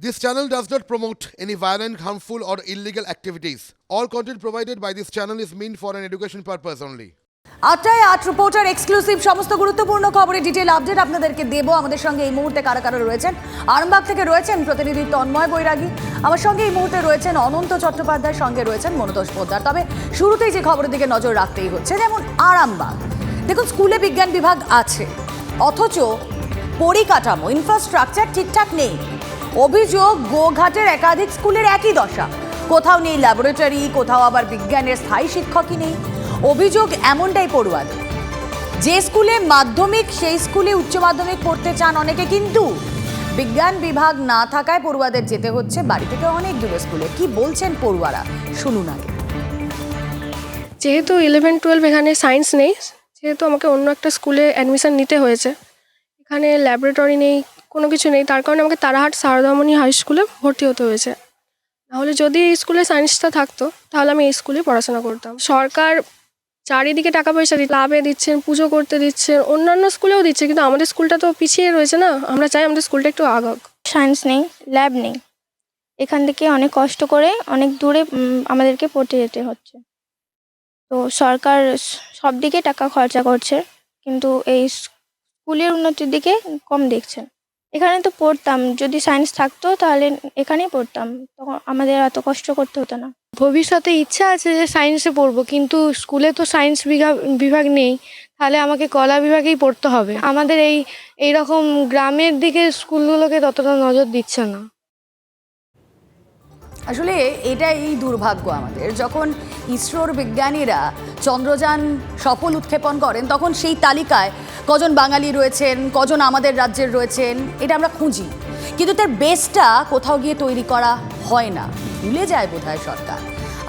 This channel does not promote any violent, harmful, or illegal activities. All content provided by this channel is meant for an education purpose only. আটটায় আট reporter exclusive সমস্ত গুরুত্বপূর্ণ খবরের detail update আপনাদেরকে দেবো। আমাদের সঙ্গে এই মুহূর্তে কারা কারা রয়েছেন? আরামবাগ থেকে রয়েছেন প্রতিনিধি তন্ময় বৈরাগী। আমার সঙ্গে এই মুহূর্তে রয়েছেন অনন্ত চট্টোপাধ্যায়ের সঙ্গে রয়েছেন মনোতোষ পোদ্দার। তবে শুরুতেই যে খবরের দিকে নজর রাখতেই হচ্ছে যেমন আরামবাগ। দেখুন স্কুলে বিজ্ঞান বিভাগ আছে অথচ পরিকাঠামো ইনফ্রাস্ট্রাকচার ঠিকঠাক নেই। অভিযোগ, গোঘাটের একাধিক স্কুলের একই দশা। কোথাও নেই ল্যাবরেটরি কোথাও আবার বিজ্ঞানের স্থায়ী শিক্ষকই নেই। অভিযোগ এমনটাই পড়ুয়াদের যে স্কুলে মাধ্যমিক, সেই স্কুলে উচ্চ মাধ্যমিক পড়তে চান অনেকে কিন্তু বিজ্ঞান বিভাগ না থাকায় পড়ুয়াদের যেতে হচ্ছে বাড়ি থেকে অনেক দূরে স্কুলে। কি বলছেন পড়ুয়ারা? শুনুন আগে। যেহেতু ইলেভেন টুয়েলভ এখানে সায়েন্স নেই, সেহেতু আমাকে অন্য একটা স্কুলে অ্যাডমিশন নিতে হয়েছে। এখানে ল্যাবরেটরি নেই কোনো কিছু নেই। তার কারণে আমাকে তারাহাট সারদামণি হাই স্কুলে ভর্তি হতে হয়েছে। নাহলে যদি এই স্কুলে সায়েন্সটা থাকতো, তাহলে আমি এই স্কুলে পড়াশোনা করতাম। সরকার চারিদিকে টাকা পয়সা দিচ্ছে, লাভে দিচ্ছেন, পুজো করতে দিচ্ছেন, অন্যান্য স্কুলেও দিচ্ছে, কিন্তু আমাদের স্কুলটা তো পিছিয়ে রয়েছে না। আমরা চাই আমাদের স্কুলটা একটু আগাক। সায়েন্স নেই ল্যাব নেই। এখান থেকে অনেক কষ্ট করে অনেক দূরে আমাদেরকে পড়তে যেতে হচ্ছে। তো সরকার সব দিকে টাকা খরচা করছে, কিন্তু এই স্কুলের উন্নতির দিকে কম দেখছেন। এখানে তো পড়তাম যদি সায়েন্স থাকতো তাহলে এখানেই পড়তাম। তখন আমাদের এত কষ্ট করতে হতো না। ভবিষ্যতে ইচ্ছা আছে যে সায়েন্সে পড়ব কিন্তু স্কুলে তো সায়েন্স বিভাগ বিভাগ নেই তাহলে আমাকে কলা বিভাগেই পড়তে হবে। আমাদের এই এই রকম গ্রামের দিকে স্কুলগুলোকে ততটা নজর দিচ্ছে না। আসলে এটা এই দুর্ভাগ্য আমাদের। যখন ইসরোর বিজ্ঞানীরা চন্দ্রযান সফল উৎক্ষেপণ করেন তখন সেই তালিকায় কজন বাঙালি রয়েছেন, কজন আমাদের রাজ্যের রয়েছেন, এটা আমরা খুঁজি। কিন্তু তার বেসটা কোথাও গিয়ে তৈরি করা হয় না। ভুলে যায় বোধহয় সরকার।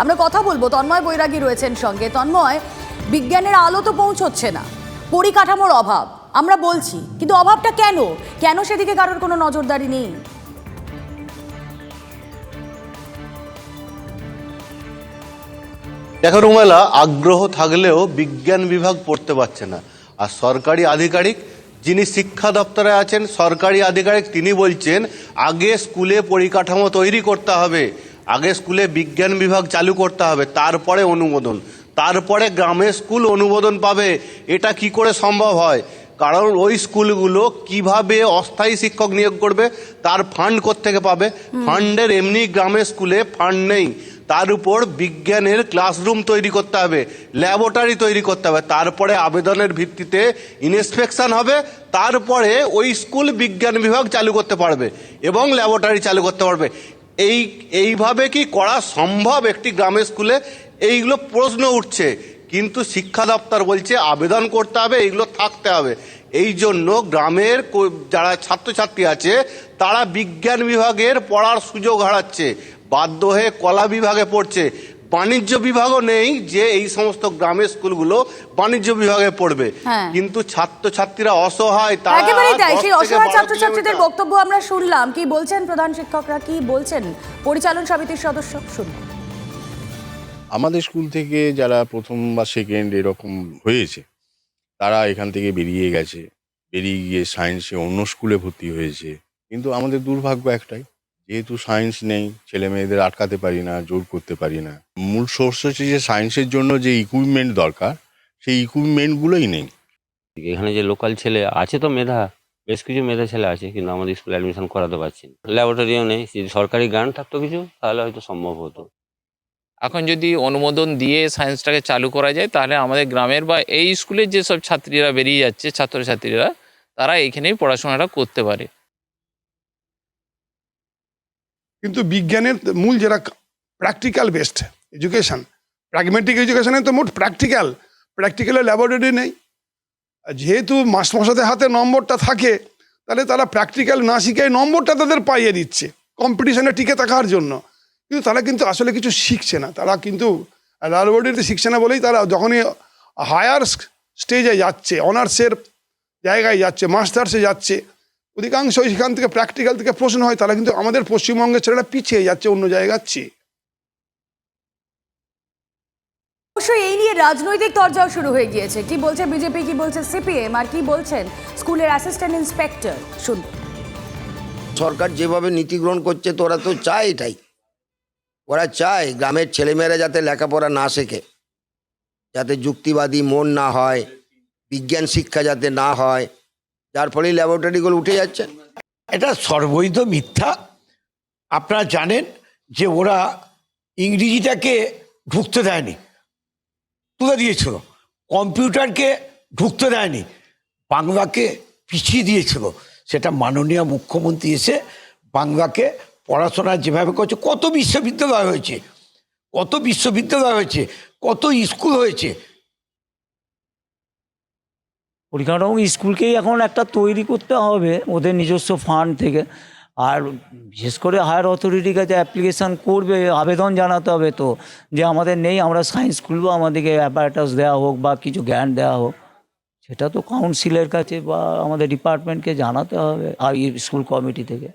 আমরা কথা বলব, তন্ময় বৈরাগী রয়েছেন সঙ্গে। তন্ময়, বিজ্ঞানের আলো তো পৌঁছচ্ছে না। পরিকাঠামোর অভাব, আমরা বলছি, কিন্তু অভাবটা কেন? কেন সেদিকে কারোর কোনো নজরদারি নেই? দেখো রুমেলা, আগ্রহ থাকলেও বিজ্ঞান বিভাগ পড়তে পারছে না। আর সরকারি আধিকারিক যিনি শিক্ষা দপ্তরে আছেন সরকারি আধিকারিক তিনি বলছেন আগে স্কুলে পরিকাঠামো তৈরি করতে হবে আগে স্কুলে বিজ্ঞান বিভাগ চালু করতে হবে তারপরে অনুমোদন তারপরে গ্রামে স্কুল অনুমোদন পাবে এটা কি করে সম্ভব হয়? কারণ ওই স্কুলগুলো কীভাবে অস্থায়ী শিক্ষক নিয়োগ করবে তার ফান্ড থেকে পাবে? ফান্ডের এমনি গ্রামের স্কুলে ফান্ড নেই তার উপর বিজ্ঞানের ক্লাসরুম তৈরি করতে হবে, ল্যাবরেটরি তৈরি করতে হবে। তারপরে আবেদনের ভিত্তিতে ইন্সপেকশন হবে, তারপরে ওই স্কুল বিজ্ঞান বিভাগ চালু করতে পারবে এবং ল্যাবরেটরি চালু করতে পারবে। এই, এইভাবে কি করা সম্ভব একটি গ্রামের স্কুলে? এইগুলো প্রশ্ন উঠছে, কিন্তু শিক্ষা দপ্তর বলছে আবেদন করতে হবে, এইগুলো থাকতে হবে। এই জন্য গ্রামের যারা ছাত্রছাত্রী আছে, তারা বিজ্ঞান বিভাগের পড়ার সুযোগ হারাচ্ছে। বাধ্য হয়ে কলা বিভাগে পড়ছে। বাণিজ্য বিভাগও নেই যে এই সমস্ত গ্রামের স্কুলগুলো বাণিজ্য বিভাগে পড়বে। হ্যাঁ। কিন্তু ছাত্রছাত্রীরা অসহায় তারা একেবারেই তাই। সেই অসহায় ছাত্রছাত্রীদের বক্তব্য আমরা শুনলাম। কি বলছেন প্রধান শিক্ষকরা? কি বলছেন পরিচালন সমিতির সদস্য? শুনব আমাদের স্কুল থেকে যারা প্রথম বা সেকেন্ড এরকম হয়েছে তারা এখান থেকে বেরিয়ে গেছে। বেরিয়ে গিয়ে সায়েন্সে অন্য স্কুলে ভর্তি হয়েছে। কিন্তু আমাদের দুর্ভাগ্য একটাই যেহেতু সায়েন্স নেই ছেলে মেয়েদের আটকাতে পারি না জোর করতে পারি না। মূল সোর্স হচ্ছে যে সায়েন্সের জন্য যে ইকুইপমেন্ট দরকার সেই ইকুইপমেন্টগুলোই নেই। এখানে যে লোকাল ছেলে আছে তো মেধা বেশ কিছু মেধা ছেলে আছে কিন্তু আমাদের স্কুলে অ্যাডমিশন করাতে পারছি না। ল্যাবরেটরিও নেই যদি সরকারি গ্রান্ট থাকতো কিছু তাহলে হয়তো সম্ভব হতো। এখন যদি অনুমোদন দিয়ে সায়েন্সটাকে চালু করা যায় তাহলে আমাদের গ্রামের বা এই স্কুলের যেসব ছাত্রীরা বেরিয়ে যাচ্ছে ছাত্রছাত্রীরা তারা এইখানেই পড়াশোনাটা করতে পারে। কিন্তু বিজ্ঞানের মূল যেটা প্র্যাকটিক্যাল বেসড এডুকেশন প্র্যাগমেটিক এডুকেশনে তো মোট প্র্যাকটিক্যাল প্র্যাকটিক্যালে ল্যাবরেটরি নেই। যেহেতু মাস্টারমশাদের হাতে নম্বরটা থাকে, তাহলে তারা প্র্যাকটিক্যাল না শিখে নম্বরটা তাদের পাইয়ে দিচ্ছে কম্পিটিশনে টিকে থাকার জন্য। কিন্তু তারা কিন্তু আসলে কিছু শিখছে না। তারা কিন্তু ল্যাবরেটরিতে শিখছে না বলেই তারা যখনই হায়ার স্টেজে যাচ্ছে অনার্সের জায়গায় যাচ্ছে মাস্টার্সে যাচ্ছে অধিকাংশই সেখান থেকে প্র্যাকটিক্যাল থেকে প্রশ্ন হয় তারা কিন্তু আমাদের পশ্চিমবঙ্গের ছেলেরা পিছিয়ে যাচ্ছে অন্য জায়গার চেয়ে অবশ্যই এই নিয়ে রাজনৈতিক তরজাও শুরু হয়ে গিয়েছে। কি বলছে বিজেপি কি বলছে সিপিএম আর কি বলছেন স্কুলের অ্যাসিস্ট্যান্ট ইন্সপেক্টর শুনব সরকার যেভাবে নীতি গ্রহণ করছে তো ওরা তো চায় এটাই। ওরা চায় গ্রামের ছেলেমেয়েরা যাতে লেখাপড়া না শেখে যাতে যুক্তিবাদী মন না হয় বিজ্ঞান শিক্ষা যাতে না হয়। যার ফলে ল্যাবরেটরিগুলো উঠে যাচ্ছে। এটা সর্বৈধ মিথ্যা। আপনারা জানেন যে ওরা ইংরেজিটাকে ঢুকতে দেয়নি। তুলে দিয়েছিল। কম্পিউটারকে ঢুকতে দেয়নি। বাংলাকে পিছিয়ে দিয়েছিল। সেটা মাননীয় মুখ্যমন্ত্রী এসে বাংলাকে পড়াশোনা যেভাবে করছে, কত বিশ্ববিদ্যালয় হয়েছে, কত বিশ্ববিদ্যালয় হয়েছে, কত স্কুল হয়েছে পরিকাঠামো স্কুলকেই এখন একটা তৈরি করতে হবে ওদের নিজস্ব ফান্ড থেকে। আর বিশেষ করে হায়ার অথরিটির কাছে অ্যাপ্লিকেশান করবে, আবেদন জানাতে হবে তো, যে আমাদের নেই, আমরা সায়েন্স খুলবো আমাদেরকে অ্যাপারেটাস দেওয়া হোক বা কিছু জ্ঞান দেওয়া হোক, সেটা তো কাউন্সিলের কাছে বা আমাদের ডিপার্টমেন্টকে জানাতে হবে, আর স্কুল কমিটি থেকে।